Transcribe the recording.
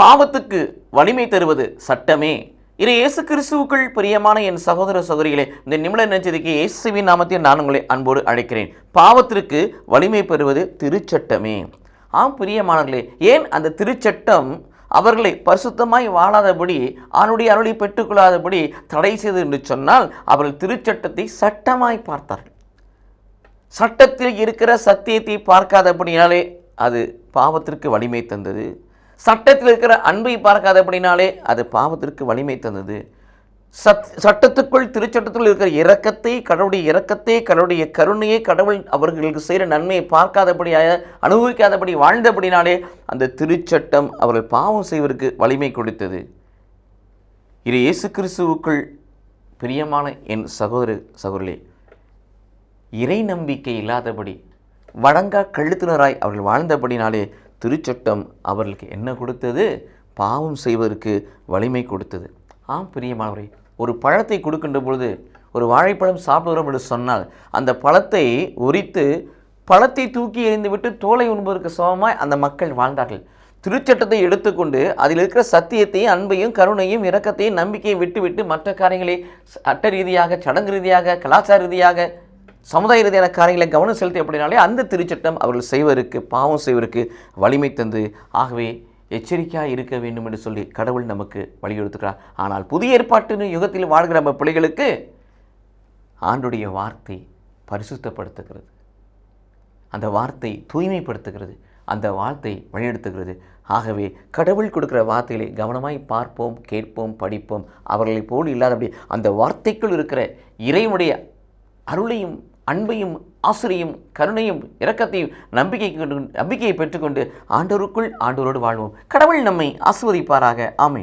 பாவத்துக்கு வலிமை தருவது சட்டமே. இது இயேசு கிறிஸ்துவுக்குள் பிரியமான என் சகோதர சகோதரிகளே இந்த நிமிட நினைச்சதுக்கு இயேசுவின் நாமத்தில் நான் உங்களை அன்போடு அழைக்கிறேன். பாவத்திற்கு வலிமை பெறுவது திருச்சட்டமே. ஆம் பிரியமானவர்களே ஏன் அந்த திருச்சட்டம் அவர்களை பரிசுத்தமாய் வாழாதபடி அவனுடைய அருளை பெற்றுக்கொள்ளாதபடி தடை செய்தது என்று சொன்னால் அவர்கள் திருச்சட்டத்தை சட்டமாய் பார்த்தார்கள். சட்டத்தில் இருக்கிற சத்தியத்தை பார்க்காதபடினாலே அது பாவத்திற்கு வலிமை தந்தது. சட்டத்தில் இருக்கிற அன்பை பார்க்காதபடினாலே அது பாவத்திற்கு வலிமை தந்தது. சத் சட்டத்துக்குள் திருச்சட்டத்தில் இருக்கிற இரக்கத்தை கடவுளுடைய இரக்கத்தை கடவுளுடைய கருணையை கடவுள் அவர்களுக்கு செய்கிற நன்மையை பார்க்காதபடியாக அனுபவிக்காதபடி வாழ்ந்தபடினாலே அந்த திருச்சட்டம் அவர்கள் பாவம் செய்வதற்கு வலிமை கொடுத்தது. இது இயேசு கிறிஸ்துவுக்குள் பிரியமான என் சகோதர சகோதரே இறை நம்பிக்கை இல்லாதபடி வழங்கா கழுத்தினராய் அவர்கள் வாழ்ந்தபடினாலே திருச்சட்டம் அவர்களுக்கு என்ன கொடுத்தது? பாவம் செய்வதற்கு வலிமை கொடுத்தது. ஆம் பிரியமானவரை ஒரு பழத்தை கொடுக்கின்ற பொழுது ஒரு வாழைப்பழம் சாப்பிடுகிறோம் என்று சொன்னால் அந்த பழத்தை உரித்து பழத்தை தூக்கி எறிந்துவிட்டு தோலை உண்பதற்கு சமமாய் அந்த மக்கள் வாழ்ந்தார்கள். திருச்சட்டத்தை எடுத்துக்கொண்டு அதில் இருக்கிற சத்தியத்தையும் அன்பையும் கருணையும் இரக்கத்தையும் நம்பிக்கையும் விட்டுவிட்டு மற்ற காரியங்களை சட்ட ரீதியாக சடங்கு ரீதியாக கலாச்சார ரீதியாக சமுதாய ரீதியான காரியங்களை கவனம் செலுத்தி அப்படினாலே அந்த திருச்சட்டம் அவர்கள் செய்வதற்கு பாவம் செய்வதற்கு வலிமை தந்து ஆகவே எச்சரிக்கையாக இருக்க வேண்டும் என்று சொல்லி கடவுள் நமக்கு வலியுறுத்துகிறார். ஆனால் புதிய ஏற்பாட்டின் யுகத்தில் வாழ்கிற நம்ம பிள்ளைகளுக்கு ஆண்டுடைய வார்த்தை பரிசுத்தப்படுத்துகிறது. அந்த வார்த்தை தூய்மைப்படுத்துகிறது. அந்த வார்த்தை வழிநடத்துகிறது. ஆகவே கடவுள் கொடுக்குற வார்த்தைகளை கவனமாய் பார்ப்போம் கேட்போம் படிப்போம். அவர்களை போல் இல்லாதபடி அந்த வார்த்தைக்குள் இருக்கிற இறைவனுடைய அருளையும் அன்பையும் ஆசிரியும் கருணையும் இரக்கத்தையும் நம்பிக்கை கொண்டு நம்பிக்கையை பெற்றுக்கொண்டு ஆண்டோருக்குள் ஆண்டோரோடு வாழ்வோம். கடவுள் நம்மை ஆசிர்வதிப்பாராக. ஆமை